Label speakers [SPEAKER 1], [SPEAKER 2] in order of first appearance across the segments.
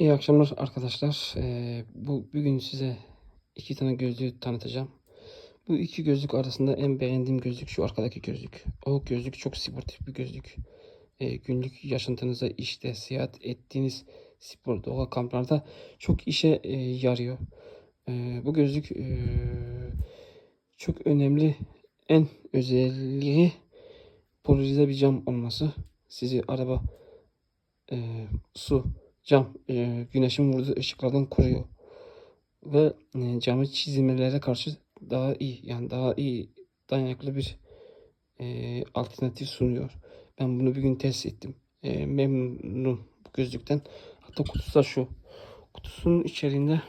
[SPEAKER 1] İyi akşamlar arkadaşlar. Ee, bu bugün size iki tane gözlüğü tanıtacağım. Bu iki gözlük arasında en beğendiğim gözlük şu arkadaki gözlük. O gözlük çok sportif bir gözlük. Ee, günlük yaşantınızda işte seyahat ettiğiniz spor doğa kamplarda çok işe e, yarıyor. Ee, bu gözlük e, çok önemli. En özelliği polarize bir cam olması. Sizi araba, e, su, cam e, güneşin vurduğu ışıklardan koruyor. Ve e, camı çizilmelere karşı daha iyi yani daha iyi dayanıklı bir e, alternatif sunuyor. Ben bunu bir gün test ettim. E, memnunum bu gözlükten. Hatta kutusu da şu. Kutusunun içerisinde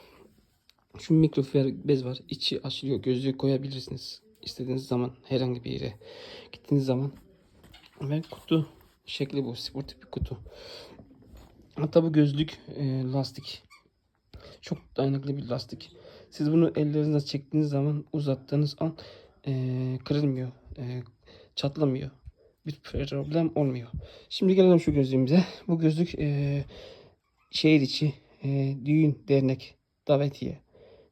[SPEAKER 1] şu mikrofiber bez var. İçi açılıyor. Gözlüğü koyabilirsiniz. İstediğiniz zaman herhangi bir yere gittiğiniz zaman. Ve kutu şekli bu. Sportif bir kutu. Hatta bu gözlük e, lastik. Çok dayanıklı bir lastik. Siz bunu ellerinizle çektiğiniz zaman uzattığınız an e, kırılmıyor. e, çatlamıyor. Bir problem olmuyor. Şimdi gelelim şu gözlüğümüze. Bu gözlük e, şehir içi e, düğün, dernek, davetiye,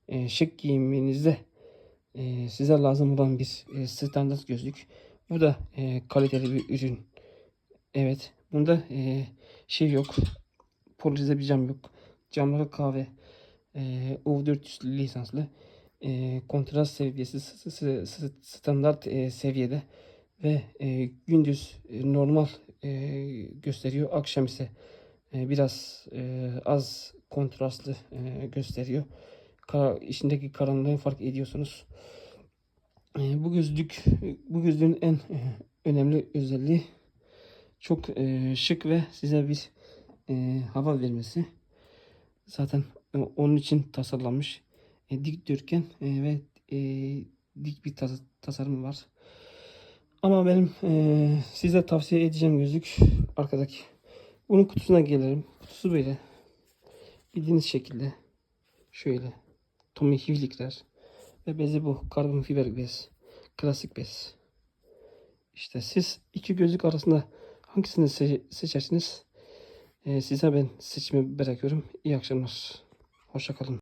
[SPEAKER 1] e, şık giyiminizde e, size lazım olan bir e, standart gözlük. Bu da e, kaliteli bir ürün. Evet. Bunda e, şey yok. Polarize bir cam yok. Camları kahve. E, U400 lisanslı. E, kontrast seviyesi standart e, seviyede ve e, gündüz e, normal e, gösteriyor. Akşam ise e, biraz e, az kontrastlı e, gösteriyor. Kara, içindeki karanlığı fark ediyorsunuz. E, bu gözlük bu gözlüğün en e, önemli özelliği çok e, şık ve size bir e, hava vermesi. Zaten e, onun için tasarlanmış. E, dikdörtgen e, ve e, dik bir tas- tasarım var. Ama benim e, size tavsiye edeceğim gözlük arkadaki. Bunun kutusuna gelirim. Kutusu böyle. Bildiğiniz şekilde. Şöyle. Tommy Hilfiger. Ve bezi bu. Karbon fiber bez. Klasik bez. İşte siz iki gözlük arasında hangisini se- seçersiniz? E, size ben seçimi bırakıyorum. İyi akşamlar. Hoşça kalın.